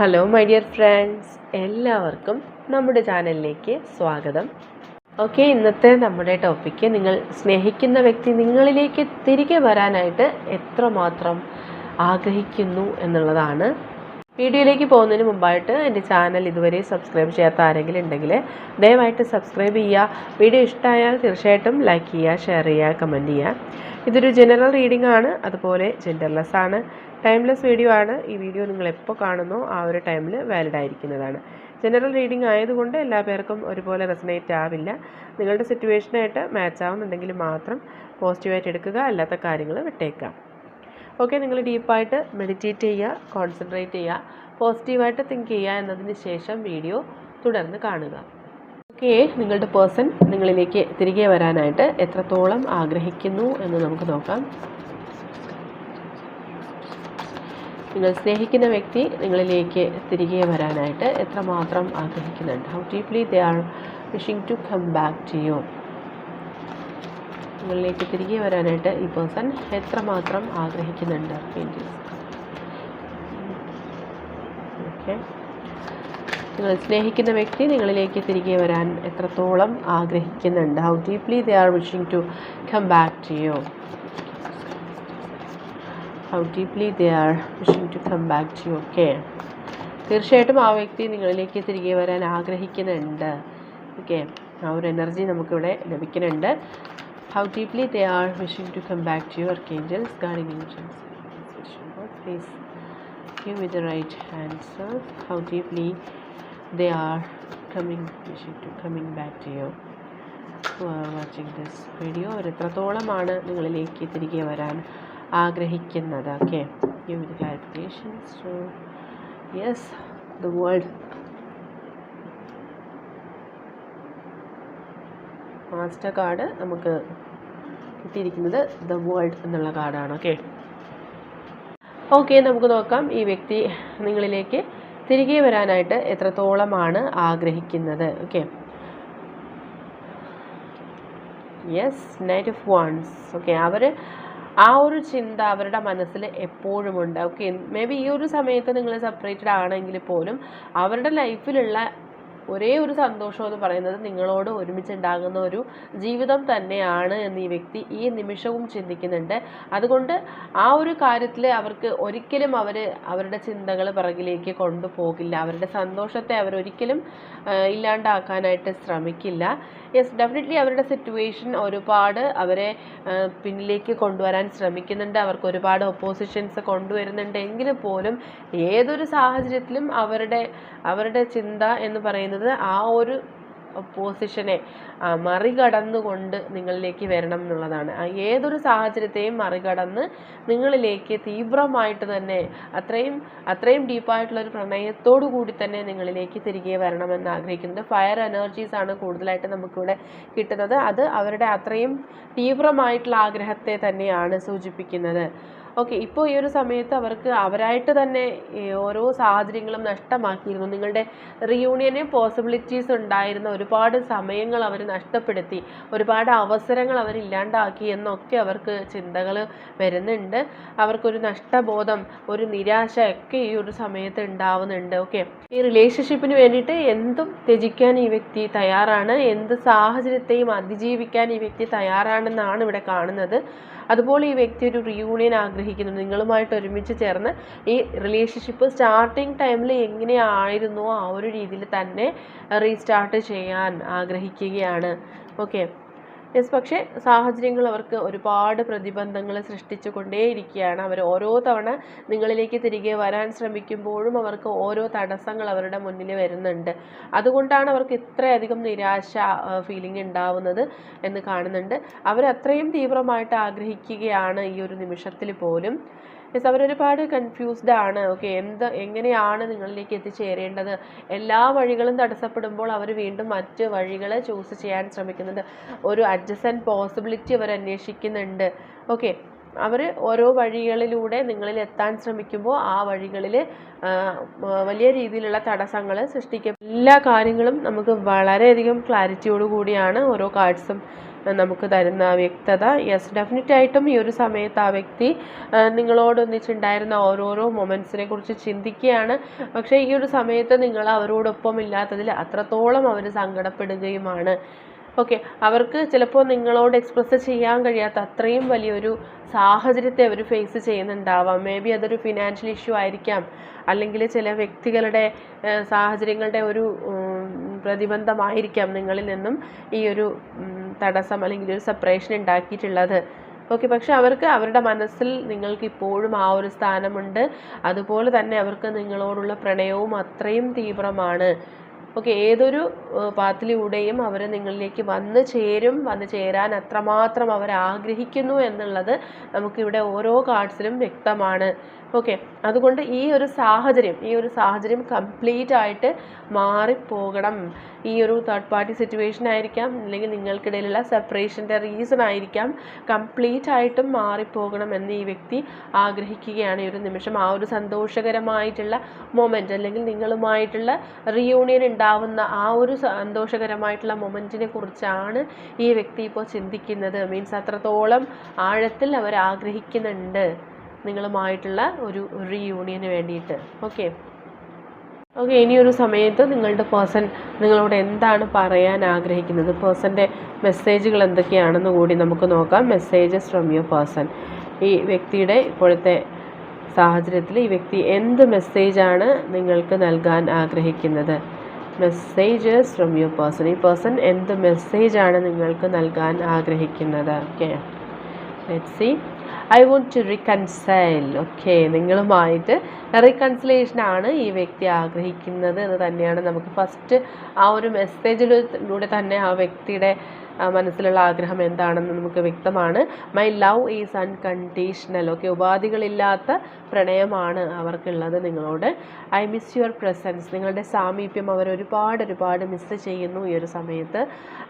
Hello my dear friends എല്ലാവർക്കും നമ്മുടെ ചാനലിലേക്ക് സ്വാഗതം. ഓക്കെ ഇന്നത്തെ നമ്മുടെ ടോപ്പിക്ക് നിങ്ങൾ സ്നേഹിക്കുന്ന വ്യക്തി നിങ്ങളിലേക്ക് തിരികെ വരാനായിട്ട് എത്രമാത്രം ആഗ്രഹിക്കുന്നു എന്നുള്ളതാണ്. വീഡിയോയിലേക്ക് പോകുന്നതിന് മുമ്പായിട്ട് എന്റെ ചാനൽ ഇതുവരെ സബ്സ്ക്രൈബ് ചെയ്യാത്ത ആരെങ്കിലും ഉണ്ടെങ്കിൽ ദയവായിട്ട് സബ്സ്ക്രൈബ് ചെയ്യുക. വീഡിയോ ഇഷ്ടമായാൽ തീർച്ചയായിട്ടും ലൈക്ക് ചെയ്യുക ഷെയർ ചെയ്യുക കമന്റ് ചെയ്യുക. ഇതൊരു ജനറൽ റീഡിംഗ് ആണ്. അതുപോലെ ജെൻഡർലെസ് ആണ്. ടൈംലെസ് വീഡിയോ ആണ്. ഈ വീഡിയോ നിങ്ങൾ എപ്പോൾ കാണുന്നോ ആ ഒരു ടൈമിൽ വാലിഡ് ആയിരിക്കുന്നതാണ്. ജനറൽ റീഡിംഗ് ആയതുകൊണ്ട് എല്ലാ പേർക്കും ഒരുപോലെ റെസനേറ്റ് ആവില്ല. നിങ്ങളുടെ സിറ്റുവേഷനായിട്ട് മാച്ച് ആവുന്നുണ്ടെങ്കിൽ മാത്രം പോസിറ്റീവായിട്ട് എടുക്കുക. അല്ലാത്ത കാര്യങ്ങൾ വിട്ടേക്കാം ഓക്കെ നിങ്ങൾ ഡീപ്പായിട്ട് മെഡിറ്റേറ്റ് ചെയ്യുക കോൺസെൻട്രേറ്റ് ചെയ്യുക പോസിറ്റീവായിട്ട് തിങ്ക് ചെയ്യുക എന്നതിന് ശേഷം വീഡിയോ തുടർന്ന് കാണുക. ഓക്കെ നിങ്ങളുടെ പേഴ്സൺ നിങ്ങളിലേക്ക് തിരികെ വരാനായിട്ട് എത്രത്തോളം ആഗ്രഹിക്കുന്നു എന്ന് നമുക്ക് നോക്കാം. നിങ്ങൾ സ്നേഹിക്കുന്ന വ്യക്തി നിങ്ങളിലേക്ക് തിരികെ വരാനായിട്ട് എത്രമാത്രം ആഗ്രഹിക്കുന്നുണ്ട്? How deeply they are wishing to come back to you നിങ്ങളിലേക്ക് തിരികെ വരാനായിട്ട് ഈ പേഴ്സൺ എത്രമാത്രം ആഗ്രഹിക്കുന്നുണ്ട്? ഓക്കെ നിങ്ങൾ സ്നേഹിക്കുന്ന വ്യക്തി നിങ്ങളിലേക്ക് തിരികെ വരാൻ എത്രത്തോളം ആഗ്രഹിക്കുന്നുണ്ട്? How deeply they are wishing to come back to you how deeply they are wishing to come back to you okay തീർച്ചയായിട്ടും ആ വ്യക്തി നിങ്ങളിലേക്ക് തിരികെ വരാൻ ആഗ്രഹിക്കുന്നുണ്ട്. ഓക്കെ ആ ഒരു എനർജി നമുക്കിവിടെ ലഭിക്കുന്നുണ്ട്. How deeply they are wishing to come back to you archangels guarding angels. Please give me the right answer. How deeply they are coming coming back to you who are watching this video. അവർ എത്രത്തോളമാണ് നിങ്ങളിലേക്ക് തിരികെ വരാൻ ആഗ്രഹിക്കുന്നത്? Okay give the clarification so yes the world master card നമുക്ക് കിട്ടിയിരിക്കുന്നത് the world എന്നുള്ള കാർഡാണ് ഓക്കെ ഓക്കെ നമുക്ക് നോക്കാം ഈ വ്യക്തി നിങ്ങളിലേക്ക് തിരികെ വരാനായിട്ട് എത്രത്തോളമാണ് ആഗ്രഹിക്കുന്നത്? Okay yes knight of wands okay അവർ ആ ഒരു ചിന്ത അവരുടെ മനസ്സിൽ എപ്പോഴുമുണ്ട്. ഓക്കെ മേ ബി ഈ ഒരു സമയത്ത് നിങ്ങൾ സെപ്പറേറ്റഡ് ആണെങ്കിൽ പോലും അവരുടെ ലൈഫിലുള്ള ഒരേ ഒരു സന്തോഷം എന്ന് പറയുന്നത് നിങ്ങളോട് ഒരുമിച്ചുണ്ടാകുന്ന ഒരു ജീവിതം തന്നെയാണ് എന്ന് ഈ വ്യക്തി ഈ നിമിഷവും ചിന്തിക്കുന്നുണ്ട്. അതുകൊണ്ട് ആ ഒരു കാര്യത്തിൽ അവർക്ക് ഒരിക്കലും അവർ അവരുടെ ചിന്തകൾ പിറകിലേക്ക് കൊണ്ടുപോകില്ല. അവരുടെ സന്തോഷത്തെ അവരൊരിക്കലും ഒരിക്കലും ഇല്ലാണ്ടാക്കാനായിട്ട് ശ്രമിക്കില്ല. യെസ് ഡെഫിനറ്റ്ലി അവരുടെ സിറ്റുവേഷൻ ഒരുപാട് അവരെ പിന്നിലേക്ക് കൊണ്ടുവരാൻ ശ്രമിക്കുന്നുണ്ട്. അവർക്ക് ഒരുപാട് ഒപ്പോസിഷൻസ് കൊണ്ടുവരുന്നുണ്ട്. എങ്കിൽ പോലും ഏതൊരു സാഹചര്യത്തിലും അവരുടെ അവരുടെ ചിന്ത എന്ന് പറയുന്നത് ആ ഒരു പൊസിഷനെ മറികടന്നുകൊണ്ട് നിങ്ങളിലേക്ക് വരണം എന്നുള്ളതാണ്. ഏതൊരു സാഹചര്യത്തെയും മറികടന്ന് നിങ്ങളിലേക്ക് തീവ്രമായിട്ട് തന്നെ അത്രയും അത്രയും ഡീപ്പായിട്ടുള്ള ഒരു പ്രണയത്തോടു കൂടി തന്നെ നിങ്ങളിലേക്ക് തിരികെ വരണമെന്ന് ആഗ്രഹിക്കുന്നത് ഫയർ എനർജീസ് ആണ് കൂടുതലായിട്ട് നമുക്കിവിടെ കിട്ടുന്നത്. അത് അവരുടെ അത്രയും തീവ്രമായിട്ടുള്ള ആഗ്രഹത്തെ തന്നെയാണ് സൂചിപ്പിക്കുന്നത്. ഓക്കെ ഇപ്പോൾ ഈ ഒരു സമയത്ത് അവർക്ക് അവരായിട്ട് തന്നെ ഓരോ സാഹചര്യങ്ങളും നഷ്ടമാക്കിയിരുന്നു. നിങ്ങളുടെ റിയൂണിയന് പോസിബിലിറ്റീസ് ഉണ്ടായിരുന്ന ഒരുപാട് സമയങ്ങൾ അവർ നഷ്ടപ്പെടുത്തി. ഒരുപാട് അവസരങ്ങൾ അവർ ഇല്ലാണ്ടാക്കി എന്നൊക്കെ അവർക്ക് ചിന്തകൾ വരുന്നുണ്ട്. അവർക്കൊരു നഷ്ടബോധം ഒരു നിരാശ ഒക്കെ ഈ ഒരു സമയത്ത് ഉണ്ടാവുന്നുണ്ട്. ഓക്കെ ഈ റിലേഷൻഷിപ്പിന് വേണ്ടിയിട്ട് എന്തും ത്യജിക്കാൻ ഈ വ്യക്തി തയ്യാറാണ്. എന്ത് സാഹചര്യത്തെയും അതിജീവിക്കാൻ ഈ വ്യക്തി തയ്യാറാണെന്നാണ് ഇവിടെ കാണുന്നത്. അതുപോലെ ഈ വ്യക്തി ഒരു റിയൂണിയൻ ആഗ്രഹിക്കുന്നു. നിങ്ങളുമായിട്ട് ഒരുമിച്ച് ചേർന്ന് ഈ റിലേഷൻഷിപ്പ് സ്റ്റാർട്ടിങ് ടൈമിൽ എങ്ങനെയായിരുന്നോ ആ ഒരു രീതിയിൽ തന്നെ റീസ്റ്റാർട്ട് ചെയ്യാൻ ആഗ്രഹിക്കുകയാണ്. ഓക്കെ യെസ് പക്ഷേ സാഹചര്യങ്ങൾ അവർക്ക് ഒരുപാട് പ്രതിബന്ധങ്ങൾ സൃഷ്ടിച്ചു കൊണ്ടേയിരിക്കുകയാണ് അവർ ഓരോ തവണ നിങ്ങളിലേക്ക് തിരികെ വരാൻ ശ്രമിക്കുമ്പോഴും അവർക്ക് ഓരോ തടസ്സങ്ങൾ അവരുടെ മുന്നിൽ വരുന്നുണ്ട്. അതുകൊണ്ടാണ് അവർക്ക് ഇത്രയധികം നിരാശ ഫീലിംഗ് ഉണ്ടാവുന്നത് എന്ന് കാണുന്നുണ്ട്. അവരത്രയും തീവ്രമായിട്ട് ആഗ്രഹിക്കുകയാണ് ഈ ഒരു നിമിഷത്തിൽ പോലും. യെസ് അവരൊരുപാട് കൺഫ്യൂസ്ഡ് ആണ്. ഓക്കെ എന്ത് എങ്ങനെയാണ് നിങ്ങളിലേക്ക് എത്തിച്ചേരേണ്ടത്? എല്ലാ വഴികളും തടസ്സപ്പെടുമ്പോൾ അവർ വീണ്ടും മറ്റ് വഴികൾ ചൂസ് ചെയ്യാൻ ശ്രമിക്കുന്നുണ്ട് ഒരു അഡ്ജസന്റ് പോസിബിലിറ്റി അവർ അന്വേഷിക്കുന്നുണ്ട്. ഓക്കെ അവർ ഓരോ വഴികളിലൂടെ നിങ്ങളിൽ എത്താൻ ശ്രമിക്കുമ്പോൾ ആ വഴികളിൽ വലിയ രീതിയിലുള്ള തടസ്സങ്ങൾ സൃഷ്ടിക്കും. എല്ലാ കാര്യങ്ങളും നമുക്ക് വളരെയധികം ക്ലാരിറ്റിയോടു കൂടിയാണ് ഓരോ കാർഡ്സും നമുക്ക് തരുന്ന വ്യക്തത. യെസ് ഡെഫിനറ്റ് ആയിട്ടും ഈ ഒരു സമയത്ത് ആ വ്യക്തി നിങ്ങളോടൊന്നിച്ചുണ്ടായിരുന്ന ഓരോരോ മൊമെന്റ്സിനെ കുറിച്ച് ചിന്തിക്കുകയാണ്. പക്ഷേ ഈ ഒരു സമയത്ത് നിങ്ങൾ അവരോടൊപ്പം ഇല്ലാത്തതിൽ അത്രത്തോളം അവർ സങ്കടപ്പെടുകയുമാണ്. ഓക്കെ അവർക്ക് ചിലപ്പോൾ നിങ്ങളോട് എക്സ്പ്രസ് ചെയ്യാൻ കഴിയാത്ത അത്രയും വലിയൊരു സാഹചര്യത്തെ അവർ ഫേസ് ചെയ്യുന്നുണ്ടാവാം. മേ ബി അതൊരു ഫിനാൻഷ്യൽ ഇഷ്യൂ ആയിരിക്കാം. അല്ലെങ്കിൽ ചില വ്യക്തികളുടെ സാഹചര്യങ്ങളുടെ ഒരു പ്രതിബന്ധമായിരിക്കാം നിങ്ങളിൽ നിന്നും ഈ ഒരു തടസ്സം അല്ലെങ്കിൽ ഒരു സെപ്പറേഷൻ ഉണ്ടാക്കിയിട്ടുള്ളത്. ഓക്കെ പക്ഷെ അവർക്ക് അവരുടെ മനസ്സിൽ നിങ്ങൾക്ക് ഇപ്പോഴും ആ ഒരു സ്ഥാനമുണ്ട്. അതുപോലെ തന്നെ അവർക്ക് നിങ്ങളോടുള്ള പ്രണയവും അത്രയും തീവ്രമാണ്. ഓക്കെ ഏതൊരു പാത്തിലൂടെയും അവർ നിങ്ങളിലേക്ക് വന്ന് ചേരും. വന്ന് ചേരാൻ അത്രമാത്രം അവർ ആഗ്രഹിക്കുന്നു എന്നുള്ളത് നമുക്കിവിടെ ഓരോ കാർഡ്സിലും വ്യക്തമാണ്. ഓക്കെ അതുകൊണ്ട് ഈ ഒരു സാഹചര്യം ഈ ഒരു സാഹചര്യം കംപ്ലീറ്റ് ആയിട്ട് മാറിപ്പോകണം. ഈ ഒരു തേർഡ് പാർട്ടി സിറ്റുവേഷൻ ആയിരിക്കാം അല്ലെങ്കിൽ നിങ്ങൾക്കിടയിലുള്ള സെപ്പറേഷന്റെ റീസൺ ആയിരിക്കാം കംപ്ലീറ്റ് ആയിട്ടും മാറിപ്പോകണം എന്ന് ഈ വ്യക്തി ആഗ്രഹിക്കുകയാണ്. ഈ ഒരു നിമിഷം ആ ഒരു സന്തോഷകരമായിട്ടുള്ള മൊമെന്റ് അല്ലെങ്കിൽ നിങ്ങളുമായിട്ടുള്ള റിയൂണിയൻ ഉണ്ടാവുന്ന ആ ഒരു സന്തോഷകരമായിട്ടുള്ള മൊമെന്റിനെ കുറിച്ചാണ് ഈ വ്യക്തി ഇപ്പോൾ ചിന്തിക്കുന്നത്. മീൻസ് അത്രത്തോളം ആഴത്തിൽ അവർ ആഗ്രഹിക്കുന്നുണ്ട്. നിങ്ങളുമായിട്ടുള്ള ഒരു റീയൂണിയന് വേണ്ടിയിട്ട്. ഓക്കെ ഓക്കെ ഇനിയൊരു സമയത്ത് നിങ്ങളുടെ പേഴ്സൺ നിങ്ങളോട് എന്താണ് പറയാൻ ആഗ്രഹിക്കുന്നത്? പേഴ്സന്റെ മെസ്സേജുകൾ എന്തൊക്കെയാണെന്ന് കൂടി നമുക്ക് നോക്കാം. മെസ്സേജസ് ഫ്രം യുവർ പേഴ്സൺ ഈ വ്യക്തിയുടെ ഇപ്പോഴത്തെ സാഹചര്യത്തിൽ ഈ വ്യക്തി എന്ത് മെസ്സേജാണ് നിങ്ങൾക്ക് നൽകാൻ ആഗ്രഹിക്കുന്നത്? മെസ്സേജസ് ഫ്രം യുവർ പേഴ്സൺ ഈ പേഴ്സൺ എന്ത് മെസ്സേജാണ് നിങ്ങൾക്ക് നൽകാൻ ആഗ്രഹിക്കുന്നത്? Okay let see I want to reconcile okay നിങ്ങളുമായിട്ട് റീകൺസിലേഷൻ ആണ് ഈ വ്യക്തി ആഗ്രഹിക്കുന്നത് എന്ന് തന്നെയാണ്. നമുക്ക് ഫസ്റ്റ് ആ ഒരു മെസ്സേജിലൂടെ തന്നെ ആ വ്യക്തിയുടെ മനസ്സിലുള്ള ആഗ്രഹം എന്താണെന്ന് നമുക്ക് വ്യക്തമാണ്. My love is unconditional okay ഉപാധികളില്ലാത്ത പ്രണയമാണ് അവർക്കുള്ളത് നിങ്ങളോട്. ഐ മിസ് യുവർ പ്രസൻസ് നിങ്ങളുടെ സാമീപ്യം അവർ ഒരുപാട് ഒരുപാട് മിസ് ചെയ്യുന്നു ഈ ഒരു സമയത്ത്.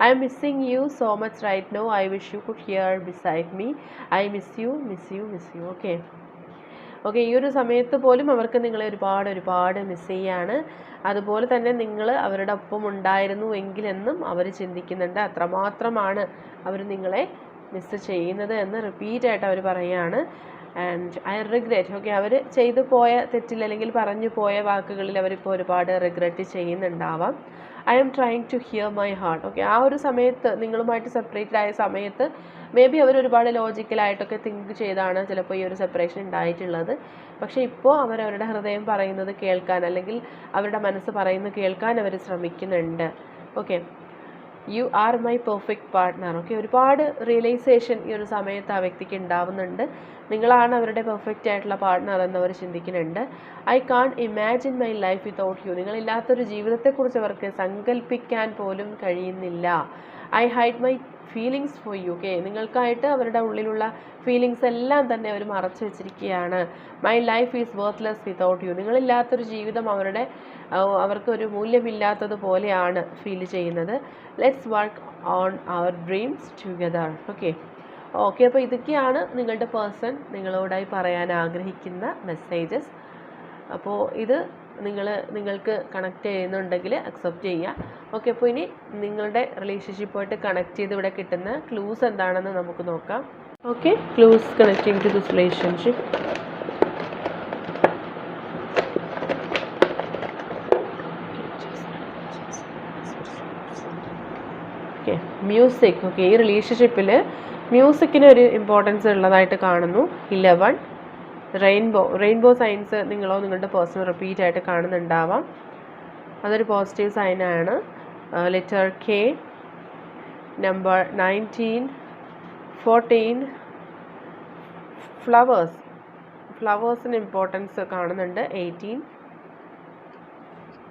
I am missing you so much right no I wish you could here beside me I miss you miss you miss you okay okay ഈ ഒരു സമയത്ത് പോലും അവർക്ക് നിങ്ങളെ ഒരുപാട് ഒരുപാട് മിസ് ചെയ്യാണ്. അതുപോലെ തന്നെ നിങ്ങൾ അവരുടെ ഒപ്പം ഉണ്ടായിരുന്നു എങ്കിലെന്നും അവർ ചിന്തിക്കുന്നുണ്ട്. അത്രമാത്രമാണ് അവർ നിങ്ങളെ മിസ് ചെയ്യുന്നത് എന്ന് റിപ്പീറ്റായിട്ട് അവർ പറയുകയാണ് ആൻഡ് ഐ റിഗ്രറ്റ് ഓക്കെ അവർ ചെയ്തു പോയ തെറ്റിൽ അല്ലെങ്കിൽ പറഞ്ഞു പോയ വാക്കുകളിൽ അവരിപ്പോൾ ഒരുപാട് regret ചെയ്യുന്നുണ്ടാവാം. I am trying to hear my heart okay ആ ഒരു സമയത്ത് നിങ്ങളുമായിട്ട് സെപ്പറേറ്റഡ് ആയ സമയത്ത് മേ ബി അവർ ഒരുപാട് ലോജിക്കലായിട്ടൊക്കെ തിങ്ക് ചെയ്താണ് ചിലപ്പോൾ ഈ ഒരു സെപ്പറേഷൻ ഉണ്ടായിട്ടുള്ളത് പക്ഷേ ഇപ്പോൾ അവരവരുടെ ഹൃദയം പറയുന്നത് കേൾക്കാൻ അല്ലെങ്കിൽ അവരുടെ മനസ്സ് പറയുന്നത് കേൾക്കാൻ അവർ ശ്രമിക്കുന്നുണ്ട് okay you are my perfect partner okay ഒരുപാട് റിയലൈസേഷൻ ഈ ഒരു സമയത്ത് ആ വ്യക്തിക്ക് ഉണ്ടാവുന്നുണ്ട്. നിങ്ങളാണ് അവരുടെ പെർഫെക്റ്റ് ആയിട്ടുള്ള പാർട്ട്ണർ അവർ ചിന്തിക്കുന്നുണ്ട്. I can't imagine my life without you നിങ്ങളില്ലാത്തൊരു ജീവിതത്തെക്കുറിച്ച് അവർക്ക് സങ്കല്പിക്കാൻ പോലും കഴിയുന്നില്ല. I hide my feelings for you okay നിങ്ങൾക്കായിട്ട് അവരുടെ ഉള്ളിലുള്ള ഫീലിങ്സ് എല്ലാം തന്നെ അവർ മറച്ചു വെച്ചിരിക്കുകയാണ്. My life is worthless without you നിങ്ങളില്ലാത്തൊരു ജീവിതം അവരുടെ അവർക്കൊരു മൂല്യമില്ലാത്തതുപോലെയാണ് ഫീൽ ചെയ്യുന്നത്. Let's work on our dreams together okay okay അപ്പോൾ ഇതൊക്കെയാണ് നിങ്ങളുടെ പേഴ്സൺ നിങ്ങളോടായി പറയാൻ ആഗ്രഹിക്കുന്ന മെസ്സേജസ് അപ്പോൾ ഇത് നിങ്ങൾ നിങ്ങൾക്ക് കണക്ട് ചെയ്യുന്നുണ്ടെങ്കിൽ അക്സെപ്റ്റ് ചെയ്യുക ഓക്കെ അപ്പോൾ ഇനി നിങ്ങളുടെ റിലേഷൻഷിപ്പുമായിട്ട് കണക്ട് ചെയ്ത് ഇവിടെ കിട്ടുന്ന ക്ലൂസ് എന്താണെന്ന് നമുക്ക് നോക്കാം. Okay clues connecting to this relationship okay music okay ഈ റിലേഷൻഷിപ്പിൽ മ്യൂസിക്കിന് ഒരു ഇമ്പോർട്ടൻസ് ഉള്ളതായിട്ട് കാണുന്നു. ഇലവൺ റെയിൻബോ റെയിൻബോ സൈൻസ് നിങ്ങളോ നിങ്ങളുടെ പേഴ്സണൽ റിപ്പീറ്റ് ആയിട്ട് കാണുന്നുണ്ടാവാം. അതൊരു positive സൈനാണ് letter K number nineteen fourteen flowers ഫ്ലവേഴ്സിന് importance കാണുന്നുണ്ട്. എയ്റ്റീൻ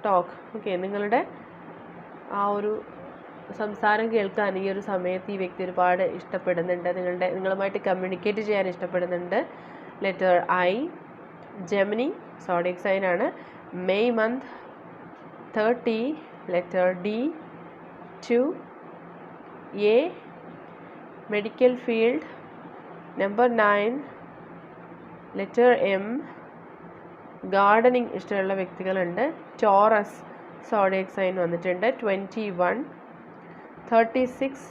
ടോക്ക് ഓക്കെ നിങ്ങളുടെ ആ ഒരു സംസാരം കേൾക്കാൻ ഈ ഒരു സമയത്ത് ഈ വ്യക്തി ഒരുപാട് ഇഷ്ടപ്പെടുന്നുണ്ട്. നിങ്ങളുടെ നിങ്ങളുമായിട്ട് കമ്മ്യൂണിക്കേറ്റ് ചെയ്യാൻ ഇഷ്ടപ്പെടുന്നുണ്ട്. Letter I Gemini zodiac സൈനാണ് May month thirty letter D to a medical field number nine letter M gardening ഇഷ്ടമുള്ള വ്യക്തികളുണ്ട്. ടോറസ് സോഡിയക് സൈൻ വന്നിട്ടുണ്ട്. Twenty one thirty six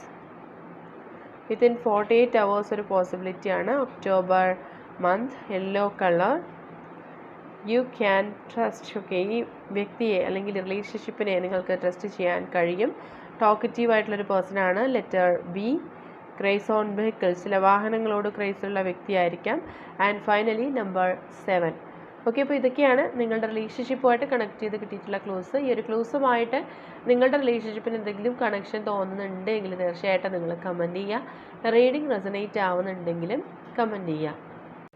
within forty eight hours ഒരു പോസിബിലിറ്റിയാണ് October month yellow colour you can trust okay ഈ വ്യക്തിയെ അല്ലെങ്കിൽ റിലേഷൻഷിപ്പിനെ നിങ്ങൾക്ക് trust ചെയ്യാൻ കഴിയും. ടോക്കറ്റീവ് ആയിട്ടുള്ളൊരു പേഴ്സണാണ് letter B craze on vehicles ചില വാഹനങ്ങളോട് ക്രൈസുള്ള വ്യക്തിയായിരിക്കാം. And finally number seven okay അപ്പോൾ ഇതൊക്കെയാണ് നിങ്ങളുടെ റിലേഷൻഷിപ്പുമായിട്ട് കണക്ട് ചെയ്ത് കിട്ടിയിട്ടുള്ള ക്ലൂസ് ഈ ഒരു ക്ലൂസുമായിട്ട് നിങ്ങളുടെ റിലേഷൻഷിപ്പിന് എന്തെങ്കിലും കണക്ഷൻ തോന്നുന്നുണ്ടെങ്കിൽ തീർച്ചയായിട്ടും നിങ്ങൾ കമന്റ് ചെയ്യുക. റീഡിങ് റെസനേറ്റ് ആവുന്നുണ്ടെങ്കിലും കമന്റ് ചെയ്യുക.